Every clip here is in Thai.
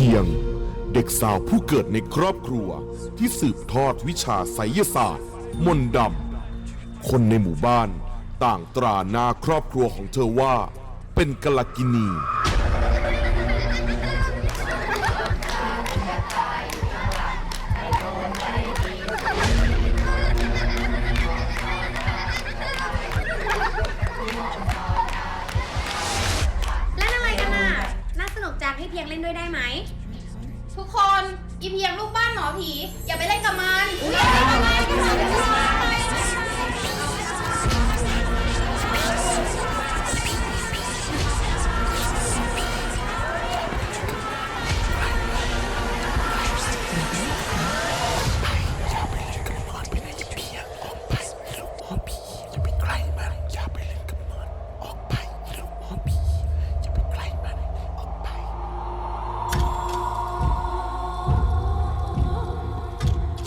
พียง เด็กสาวผู้เกิดในครอบครัวที่สืบทอดวิชาไสยศาสตร์ มนต์ดำ คนในหมู่บ้านต่างตราหน้าครอบครัวของเธอว่า เป็นกลกินี ยงเล่นด้วยได้ไหม ทุกคนอีเพียงลูกบ้านหมอผี อย่าไปเล่นกับมัน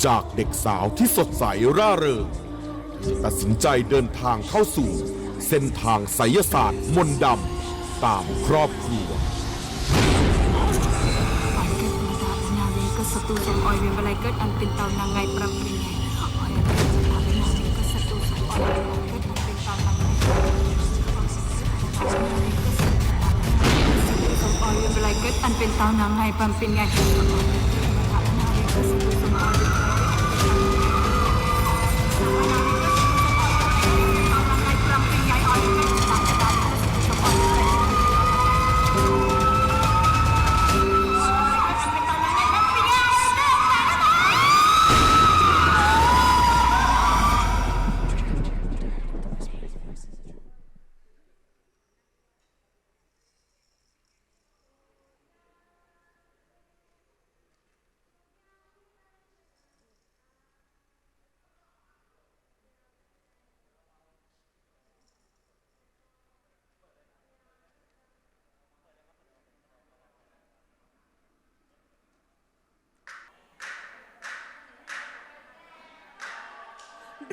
จากเด็กสาวที่สดใสร่าเริงตัดสินใจเดินทางเข้าสู่ เส้นทางไสยศาสตร์มนต์ดำตามครอบครัวนาเวก็ศัตรูสมออย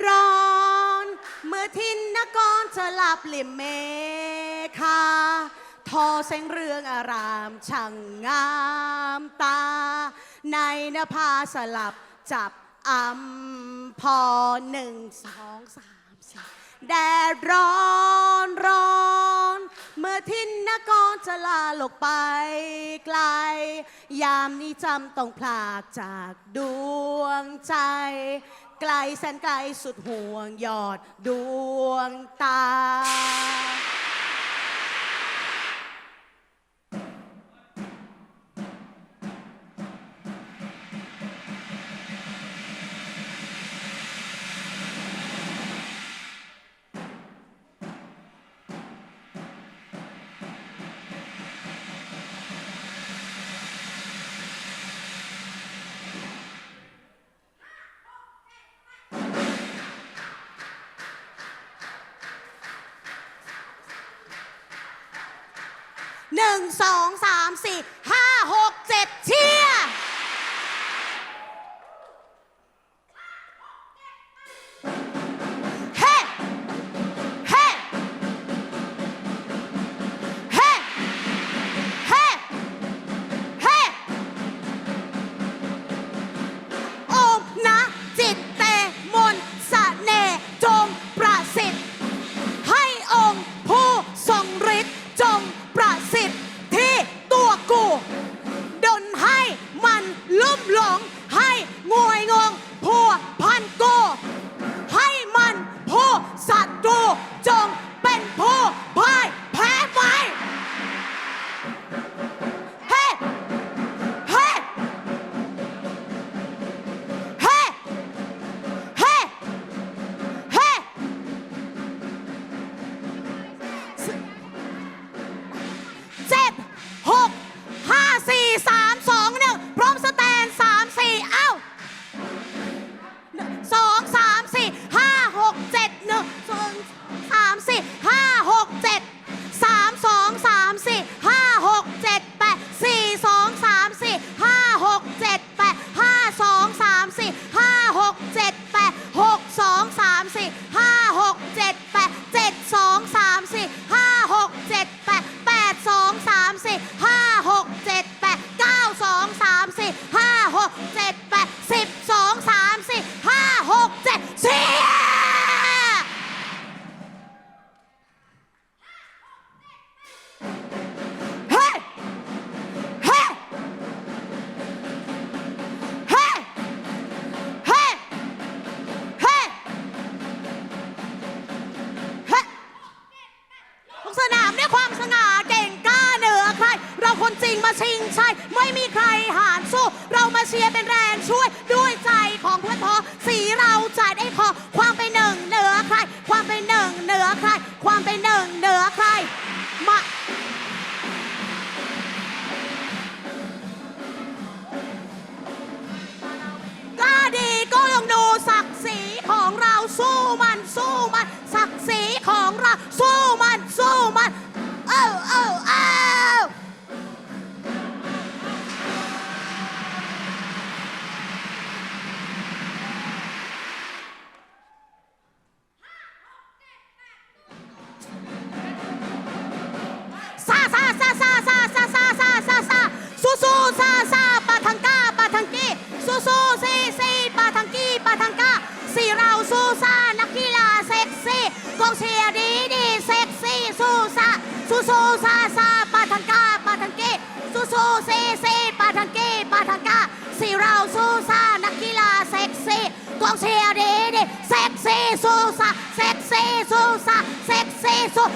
ร้อน เมื่อทินนกรจะหลับลิมเมคาทอแสงเรืองอารามช่างงามตา ในนภาสลับจับอัมพอหนึ่งสองสามสี่แดดร้อนร้อน เมื่อทินนกรจะลาลกไปไกล ยามนี้จำต้องพลากจากดวงใจ ไกลแสนไกลสุดห่วงยอดดวงตา หนึ่งสองสามสี่ห้าหกเจ็ดที ส ความสง่าเก่งกล้าเหนือใคร เราคนจริงมาชิงชัยไม่มีใครหานสู้ เรามาเชียร์เป็นแรงช่วยด้วยใจของเพื่อนพ้องสีเราใจได้พอความเป็นหนึ่งเหนือใคร ความเป็นหนึ่งเหนือใคร ความเป็นหนึ่งเหนือใครมากล้าดีก็ลองดูศักดิ์ศรีของเราสู้มันสู้มันศักดิ์ศรีของเราสู้มัน ของเชียร์ดีดีเซ็กซี่สู้ซาเซ็กซี่สู้ซาเซ็กซี่สู้